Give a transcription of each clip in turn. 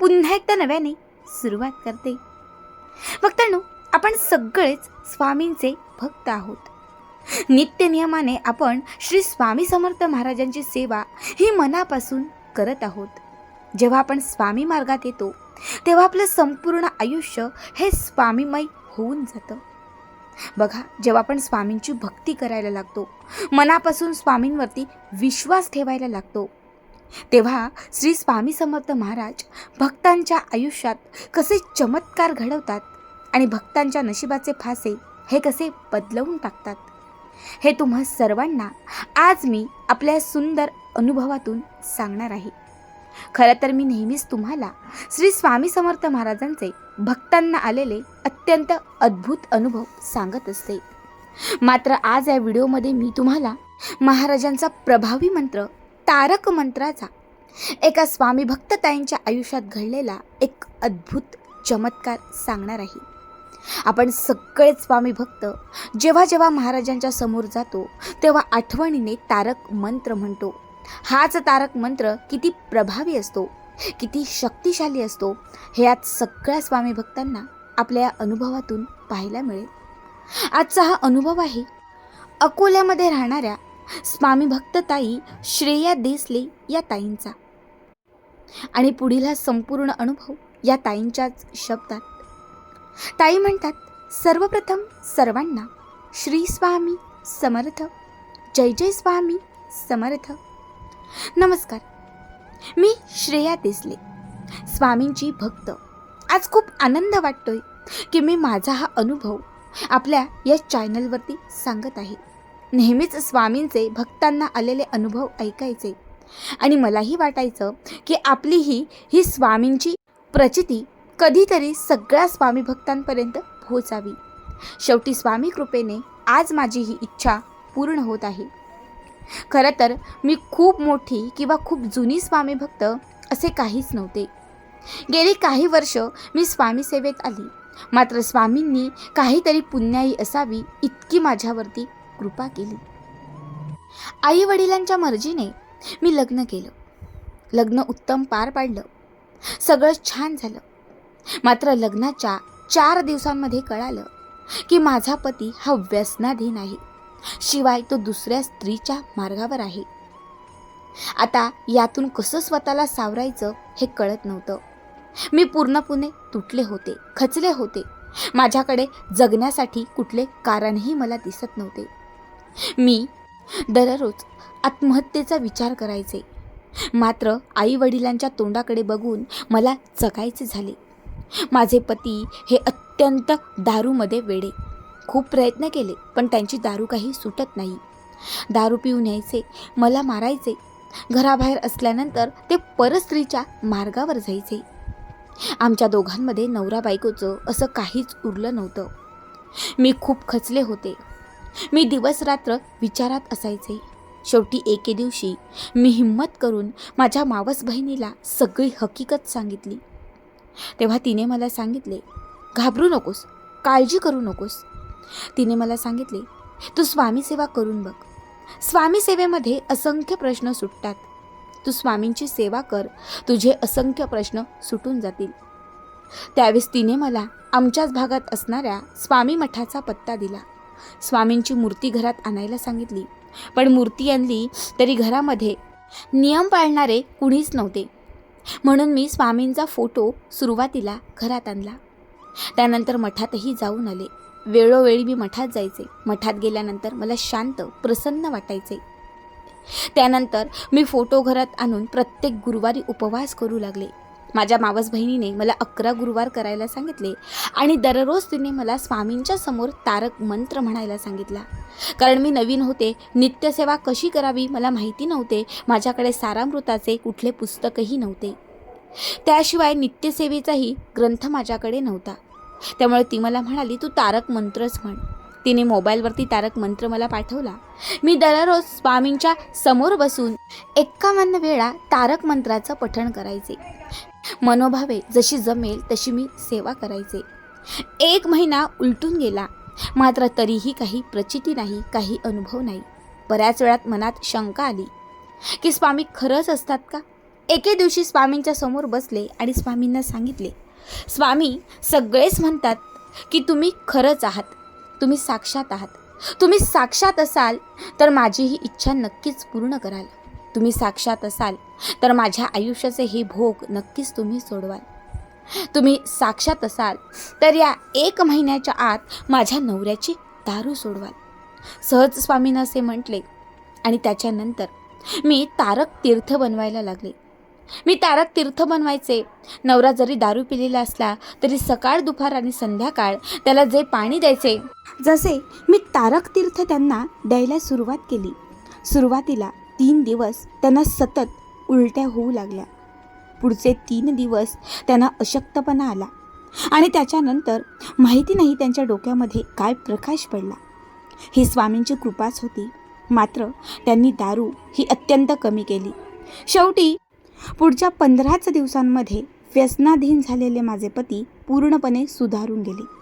पुन्हा एकदा नव्याने सुरुवात करते. भक्तांनो आपण सगळेच स्वामींचे भक्त आहोत. नित्य नियमाने आपण श्री स्वामी समर्थ महाराजांची सेवा ही मनापासून करत आहोत. जेव्हा आपण स्वामी मार्गात येतो तेव्हा आपलं संपूर्ण आयुष्य हे स्वामीमय होऊन जातं. बघा जेव्हा आपण स्वामींची भक्ती करायला लागतो मनापासून स्वामींवरती विश्वास ठेवायला लागतो तेव्हा श्री स्वामी समर्थ महाराज भक्तांच्या आयुष्यात कसे चमत्कार घडवतात आणि भक्तांच्या नशिबाचे फासे हे कसे बदलवून टाकतात हे तुम्हा सर्वांना आज मी आपल्या सुंदर अनुभवातून सांगणार आहे. खरं तर मी नेहमीच तुम्हाला श्री स्वामी समर्थ महाराजांचे भक्तांना आलेले अत्यंत अद्भुत अनुभव सांगत असते. मात्र आज या व्हिडिओमध्ये मी तुम्हाला महाराजांचा प्रभावी मंत्र तारक मंत्राचा. एका स्वामी भक्तताईंच्या आयुष्यात घडलेला एक अद्भुत चमत्कार सांगणार आहे. आपण सगळेच स्वामी भक्त जेव्हा जेव्हा महाराजांच्या समोर जातो तेव्हा आठवणीने तारक मंत्र म्हणतो. हाच तारक मंत्र किती प्रभावी असतो किती शक्तिशाली असतो हे आज सगळ्या स्वामी भक्तांना आपल्या या अनुभवातून पाहायला मिळेल. आजचा हा अनुभव आहे अकोल्यामध्ये राहणाऱ्या स्वामी भक्त ताई श्रेया देसले या ताईंचा. आणि पुढील हा संपूर्ण अनुभव या ताईंच्याच शब्दात. ताई म्हणतात सर्वप्रथम सर्वांना श्री स्वामी समर्थ जय जय स्वामी समर्थ. नमस्कार मी श्रेया देसले स्वामींची भक्त. आज खूप आनंद वाटतोय की मी माझा हा अनुभव आपल्या या चॅनलवरती सांगत आहे. नेहमीच स्वामींचे भक्तांना आलेले अनुभव ऐकायचे. आणि मलाही वाटायचं की आपलीही ही स्वामींची प्रचिती कधीतरी सगळ्या स्वामी भक्तांपर्यंत पोहोचावी. शेवटी स्वामी कृपेने आज माझी ही इच्छा पूर्ण होत आहे. खरं तर मी खूप मोठी किंवा खूप जुनी स्वामी भक्त असे काहीच नव्हते. गेली काही वर्ष मी स्वामी सेवेत आली. मात्र स्वामींनी काहीतरी पुण्याई असावी इतकी माझ्यावरती कृपा केली. आई वडिलांच्या मर्जीने मी लग्न केलं. लग्न उत्तम पार पाडलं. सगळं छान झालं. मात्र लग्नाच्या चार दिवसांमध्ये कळालं की माझा पती हा व्यसनाधीन आहे. शिवाय तो दुसऱ्या स्त्रीच्या मार्गावर आहे. आता यातून कसं स्वतःला सावरायचं हे कळत नव्हतं. मी पूर्णपणे तुटले होते खचले होते. माझ्याकडे जगण्यासाठी कुठले कारणही मला दिसत नव्हते. मी दररोज आत्महत्येचा विचार करायचे. मात्र आई वडिलांच्या तोंडाकडे बघून मला जगायचे झाले. माझे पती हे अत्यंत दारूमध्ये वेडे. खूप प्रयत्न केले पण त्यांची दारू काही सुटत नाही. दारू पिऊन यायचे मला मारायचे. घराबाहेर असल्यानंतर ते परस्त्रीच्या मार्गावर जायचे. आमच्या दोघांमध्ये नवरा बायकोचं असं काहीच उरलं नव्हतं. मी खूप खचले होते. मी दिवस रात्र विचारात असायचे. शेवटी एके दिवशी मी हिंमत करून माझ्या मावस बहिणीला सगळी हकीकत सांगितली. तेव्हा तिने मला सांगितले घाबरू नकोस काळजी करू नकोस. तिने मला सांगितले तू स्वामी सेवा करून बघ. स्वामी सेवेमध्ये असंख्य प्रश्न सुटतात. तू स्वामींची सेवा कर तुझे असंख्य प्रश्न सुटून जातील. त्यावेळेस तिने मला आमच्याच भागात असणाऱ्या स्वामी मठाचा पत्ता दिला. स्वामींची मूर्ती घरात आणायला सांगितली. पण मूर्ती आणली तरी घरामध्ये नियम पाळणारे कुणीच नव्हते. म्हणून मी स्वामींचा फोटो सुरुवातीला घरात आणला. त्यानंतर मठातही जाऊन आले. वेळोवेळी मी मठात जायचे. मठात गेल्यानंतर मला शांत प्रसन्न वाटायचे. त्यानंतर मी फोटो घरात आणून प्रत्येक गुरुवारी उपवास करू लागले. माझ्या मावस बहिणीने मला अकरा गुरुवार करायला सांगितले आणि दररोज तिने मला स्वामींच्या समोर तारक मंत्र म्हणायला सांगितला. कारण मी नवीन होते नित्यसेवा कशी करावी मला माहिती नव्हते माझ्याकडे सारामृताचे कुठले पुस्तकही नव्हते. त्याशिवाय नित्यसेवेचाही ग्रंथ माझ्याकडे नव्हता. त्यामुळे ती मला म्हणाली तू तारक मंत्रच म्हण. तिने मोबाईलवरती तारक मंत्र मला पाठवला. मी दररोज स्वामींच्या समोर बसून एक्कावन्न वेळा तारक मंत्राचं पठण करायचे. मनोभावे जशी जमेल तशी मी सेवा करायचे. एक महिना उलटून गेला. मात्र तरीही काही प्रचिती नाही काही अनुभव नाही. बऱ्याच वेळात मनात शंका आली. की स्वामी खरंच असतात का? एके दिवशी स्वामींच्या समोर बसले आणि स्वामींना सांगितले स्वामी सगळेच म्हणतात की तुम्ही खरंच आहात. तुम्ही साक्षात आहात. तुम्ही साक्षात असाल तर माझी ही इच्छा नक्कीच पूर्ण कराल. तुम्ही साक्षात असाल तर माझ्या आयुष्याचे हे भोग नक्कीच तुम्ही सोडवाल. तुम्ही साक्षात असाल तर या एक महिन्याच्या आत माझ्या नवऱ्याची दारू सोडवाल. सहज स्वामीनं असे म्हटले आणि त्याच्यानंतर मी तारक तीर्थ बनवायला लागले. मी तारक तीर्थ बनवायचे. नवरा जरी दारू पिलेला असला तरी सकाळ दुपार आणि संध्याकाळ त्याला जे पाणी द्यायचे जसे मी तारक तीर्थ त्यांना द्यायला सुरुवात केली. सुरुवातीला तीन दिवस त्यांना सतत उलट्या होऊ लागल्या. पुढचे तीन दिवस त्यांना अशक्तपणा आला आणि त्याच्यानंतर माहिती नाही त्यांच्या डोक्यामध्ये काय प्रकाश पडला. ही स्वामींची कृपाच होती. मात्र त्यांनी दारू ही अत्यंत कमी केली. शेवटी पुढच्या पंधराच दिवसांमध्ये व्यसनाधीन झालेले माझे पती पूर्णपणे सुधारून गेले.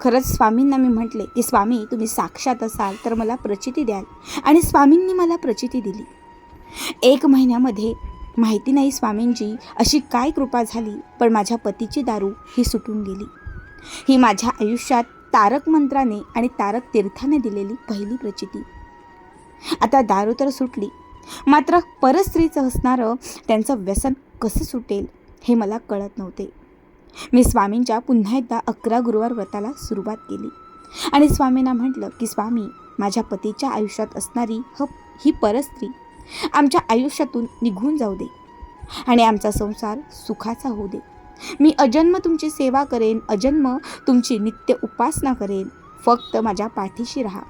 खरंच स्वामींना मी म्हटले की स्वामी तुम्ही साक्षात असाल तर मला प्रचिती द्याल. आणि स्वामींनी मला प्रचिती दिली. एक महिन्यामध्ये माहिती नाही स्वामींची अशी काय कृपा झाली पण माझ्या पतीची दारू ही सुटून गेली. ही माझ्या आयुष्यात तारक मंत्राने आणि तारक तीर्थाने दिलेली पहिली प्रचिती. आता दारू तर सुटली मात्र परस्त्रीचं असणारं त्यांचं व्यसन कसं सुटेल हे मला कळत नव्हते. मी स्वामींच्या पुन्हा एकदा अकरा गुरुवार व्रताला सुरुवात केली. आणि स्वामींना म्हटलं की स्वामी माझ्या पतीच्या आयुष्यात असणारी ह ही परस्त्री आमच्या आयुष्यातून निघून जाऊ दे आणि आमचा संसार सुखाचा होऊ दे. मी अजन्म तुमची सेवा करेन अजन्म तुमची नित्य उपासना करेन. फक्त माझ्या पाठीशी राहा.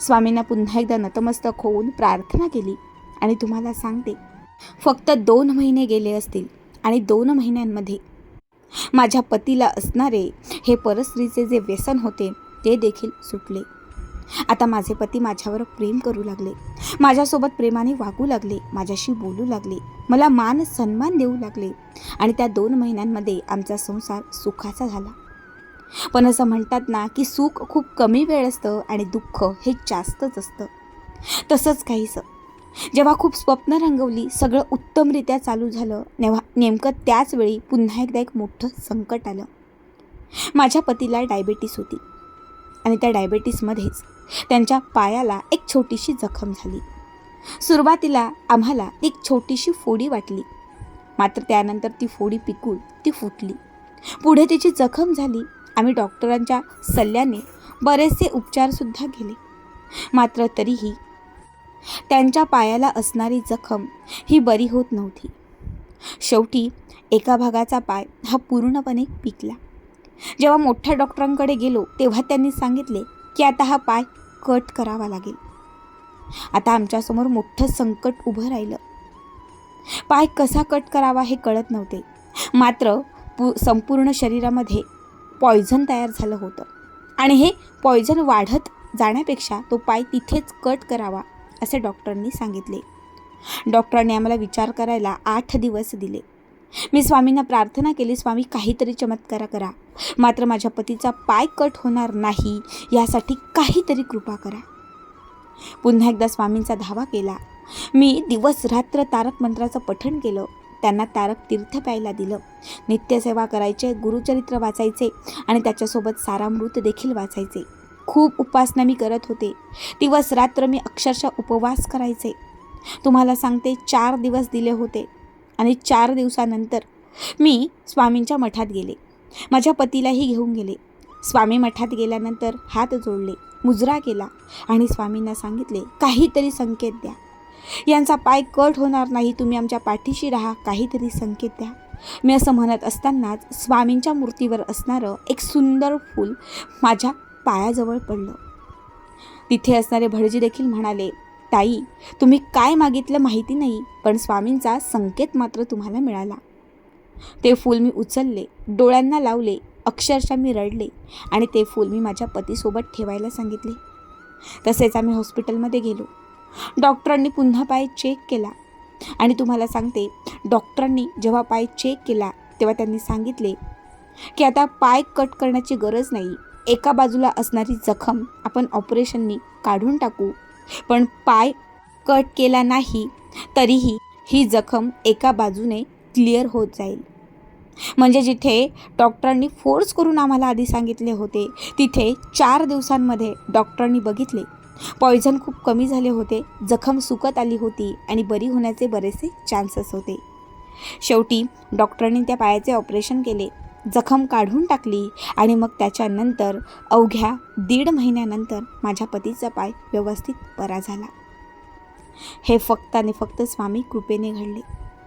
स्वामींना पुन्हा एकदा नतमस्तक होऊन प्रार्थना केली आणि तुम्हाला सांगते फक्त दोन महिने गेले असतील आणि दोन महिन्यांमध्ये माझ्या पतीला असणारे हे परस्त्रीचे जे व्यसन होते ते देखील सुटले. आता माझे पती माझ्यावर प्रेम करू लागले. माझ्यासोबत प्रेमाने वागू लागले माझ्याशी बोलू लागले मला मान सन्मान देऊ लागले आणि त्या दोन महिन्यांमध्ये आमचा संसार सुखाचा झाला. पण असं म्हणतात ना की सुख खूप कमी वेळ असतं आणि दुःख हे जास्तच असतं. तसंच काहीसं. जेव्हा खूप स्वप्न रंगवली सगळं उत्तमरित्या चालू झालं नेव्हा नेमकं त्याच वेळी पुन्हा एकदा एक मोठं संकट आलं. माझ्या पतीला डायबेटीस होती. आणि त्या डायबेटीसमध्येच त्यांच्या पायाला एक छोटीशी जखम झाली. सुरुवातीला आम्हाला एक छोटीशी फोडी वाटली. मात्र त्यानंतर ती फोडी पिकून ती फुटली. पुढे तिची जखम झाली. आम्ही डॉक्टरांच्या सल्ल्याने बरेचसे उपचारसुद्धा केले. मात्र तरीही त्यांच्या पायाला असणारी जखम ही बरी होत नव्हती. शेवटी एका भागाचा पाय हा पूर्णपणे पिकला. जेव्हा मोठ्या डॉक्टरांकडे गेलो तेव्हा त्यांनी सांगितले की आता हा पाय कट करावा लागेल. आता आमच्यासमोर मोठं संकट उभं राहिलं. पाय कसा कट करावा हे कळत नव्हते. मात्र पू संपूर्ण शरीरामध्ये पॉयझन तयार झालं होतं. आणि हे पॉयझन वाढत जाण्यापेक्षा तो पाय तिथेच कट करावा असे डॉक्टरांनी सांगितले. डॉक्टरांनी आम्हाला विचार करायला आठ दिवस दिले. मी स्वामींना प्रार्थना केली स्वामी काहीतरी चमत्कार करा. मात्र माझ्या पतीचा पाय कट होणार नाही यासाठी काहीतरी कृपा करा. पुन्हा एकदा स्वामींचा धावा केला. मी दिवस रात्र तारक मंत्राचं पठण केलं. त्यांना तारक तीर्थ प्यायला दिलं. नित्यसेवा करायचे गुरुचरित्र वाचायचे आणि त्याच्यासोबत सारामृत देखील वाचायचे. खूप उपासना मी करत होते. दिवस रात्र मी अक्षरशः उपवास करायचे. तुम्हाला सांगते चार दिवस दिले होते आणि चार दिवसानंतर मी स्वामींच्या मठात गेले. माझ्या पतीलाही घेऊन गेले. स्वामी मठात गेल्यानंतर हात जोडले मुजरा केला आणि स्वामींना सांगितले काहीतरी संकेत द्या. यांचा पाय कट होणार नाही तुम्ही आमच्या पाठीशी राहा काहीतरी संकेत द्या. मी असं म्हणत असतानाच स्वामींच्या मूर्तीवर असणारं एक सुंदर फूल माझ्या पायाजवळ पडलं. तिथे असणारे भटजी देखील म्हणाले ताई तुम्ही काय मागितलं माहिती नाही पण स्वामींचा संकेत मात्र तुम्हाला मिळाला. ते फूल मी उचलले डोळ्यांना लावले अक्षरशः मी रडले आणि ते फूल मी माझ्या पतीसोबत ठेवायला सांगितले. तसेच आम्ही हॉस्पिटलमध्ये गेलो. डॉक्टरांनी पुन्हा पाय चेक केला आणि तुम्हाला सांगते डॉक्टरांनी जेव्हा पाय चेक केला तेव्हा त्यांनी सांगितले की आता पाय कट करण्याची गरज नाही एका बाजूला असणारी जखम आपण ऑपरेशननी काढून टाकू. पण पाय कट केला नाही तरीही ही जखम एका बाजूने क्लिअर होत जाईल. म्हणजे जिथे डॉक्टरांनी फोर्स करून आम्हाला आधी सांगितले होते तिथे चार दिवसांमध्ये डॉक्टरांनी बघितले. पॉयझन खूप कमी झाले होते जखम सुकत आली होती आणि बरी होण्याचे बरेचसे चान्सेस होते. शेवटी डॉक्टरांनी त्या पायाचे ऑपरेशन केले. जखम काढून टाकली आणि मग त्याच्यानंतर अवघ्या दीड महिन्यानंतर माझ्या पतीचा पाय व्यवस्थित बरा झाला. हे फक्त आणि फक्त स्वामी कृपेने घडले.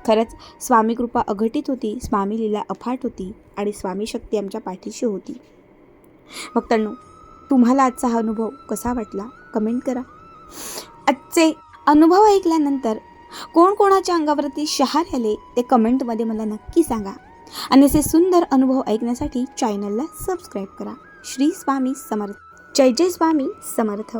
खरंच स्वामी कृपा अघटित होती स्वामी लीला अफाट होती आणि स्वामी शक्ती आमच्या पाठीशी होती. भक्तांनो तुम्हाला आजचा हा अनुभव कसा वाटला? कमेंट करा. आजचे अनुभव ऐकल्यानंतर कोण कोणाच्या अंगावरती शहार आले ते कमेंटमध्ये मला नक्की सांगा. आणि असे सुंदर अनुभव ऐकण्यासाठी चॅनलला सबस्क्राईब करा. श्री स्वामी समर्थ. जय जय स्वामी समर्थ.